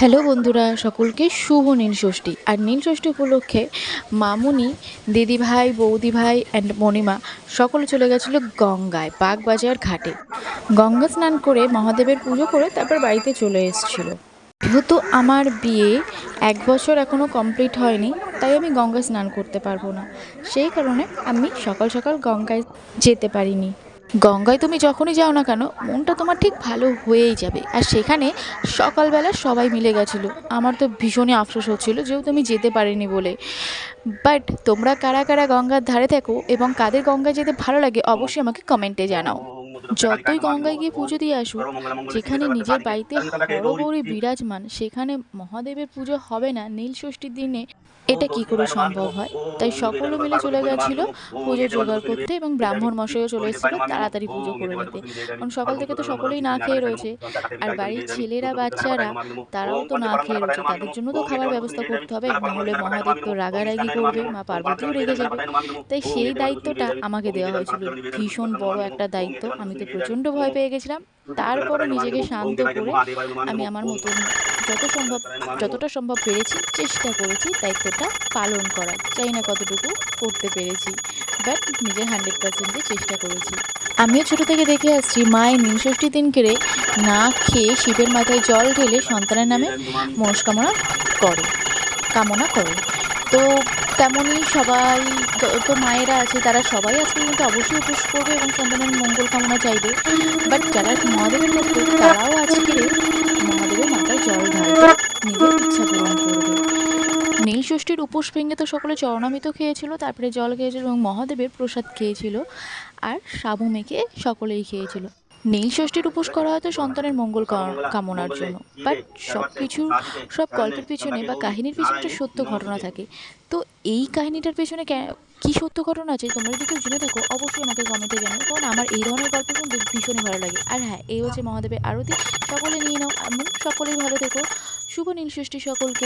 Hello বন্ধুরা, সকলকে শুভ নীল ষষ্ঠী। আর নীল ষষ্ঠী উপলক্ষে মামুনি, দিদিভাই, বৌদিভাই অ্যান্ড মণিমা সকলে চলে গেছিল গঙ্গায়, বাগবাজার ঘাটে। গঙ্গা স্নান করে মহাদেবের পুজো করে তারপর বাড়িতে চলে এসেছিল। যেহেতু আমার বিয়ে এক বছর এখনও কমপ্লিট হয়নি, তাই আমি গঙ্গা স্নান করতে পারব না। সেই কারণে আমি সকাল সকাল গঙ্গায় যেতে পারিনি। গঙ্গায় তুমি যখনই যাও না কেন, মনটা তোমার ঠিক ভালো হয়েই যাবে। আর সেখানে সকালবেলা সবাই মিলে গেছিল। আমার তো ভীষণই আফসোস হচ্ছিল যেহেতু আমি যেতে পারিনি বলে। বাট তোমরা কারা কারা গঙ্গার ধারে থাকো এবং কাদের গঙ্গায় যেতে ভালো লাগে, অবশ্যই আমাকে কমেন্টে জানাও। যতই গঙ্গায় গিয়ে পুজো দিয়ে আসুক যেখানে নিজের বাড়িতে হরগৌরী বিরাজমান সেখানে মহাদেবের পুজো হবে না নীল ষষ্ঠীর দিনে এটা কি করে সম্ভব হয় তাই সকলে মিলে চলে গেছিল পুজো জোগাড় করতে এবং ব্রাহ্মণ মশাইও চলে এসেছিল তাড়াতাড়ি পুজো করে নিতে কারণ সকাল থেকে তো সকলেই না খেয়ে রয়েছে আর বাড়ির ছেলেরা বাচ্চারা তারাও তো না খেয়ে রয়েছে তাদের জন্য তো খাবার ব্যবস্থা করতে হবে নাহলে মহাদেব তো রাগারাগি করবে মা পার্বতীও রেগে যাবে তাই সেই দায়িত্বটা আমাকে দেওয়া হয়েছিল ভীষণ বড় একটা দায়িত্ব আমি তো প্রচণ্ড ভয় পেয়ে গেছিলাম। তারপরে নিজেকে শান্ত করে আমি আমার মতন যত সম্ভব যতটা সম্ভব পেরেছি চেষ্টা করেছি দায়িত্বটা পালন করার। চাই না কতটুকু করতে পেরেছি বাট নিজের হান্ড্রেড পার্সেন্টে চেষ্টা করেছি। আমিও ছোটো থেকে দেখে আসছি মায়ের নীলষষ্ঠী দিন করে না খেয়ে শিবের মাথায় জল ঢেলে সন্তানের নামে মনস্কামনা করে কামনা করে। তো তেমনই সবাই, তো- মায়েরা আছে, তারা সবাই আজকে কিন্তু অবশ্যই উপোস করবে এবং সন্তানের মঙ্গল কামনা চাইবে। বাট যারা মহাদেবের ভক্ত, তারাও আজকে মহাদেবের মাথায় জল ঢালবে নিজের ইচ্ছা পূরণ করবে। নীল ষষ্ঠীর উপোস ভেঙে তো সকলে চরণামৃত খেয়েছিল, তারপরে জল খেয়েছিল এবং মহাদেবের প্রসাদ খেয়েছিল, আর সাবু মেখে সকলেই খেয়েছিল। নীল ষষ্ঠীর উপোস করা হয়তো সন্তানের মঙ্গল কামনার জন্য। বাট সব কিছু সব গল্পের পিছনে বা কাহিনীর পিছনে একটা সত্য ঘটনা থাকে। তো এই কাহিনীটার পেছনে কে- সত্য ঘটনা আছে? তোমরা যদি কেউ জেনে থাকো, অবশ্যই আমাকে কমেন্টে জানাও। কারণ আমার এই ধরনের গল্প শুনতে ভীষণই ভালো লাগে। আর হ্যাঁ এই হচ্ছে মহাদেবের আরতি। সকলে নিয়ে নাও। এমন সকলেই ভালো থেকো। শুভ নীল ষষ্ঠী সকলকে।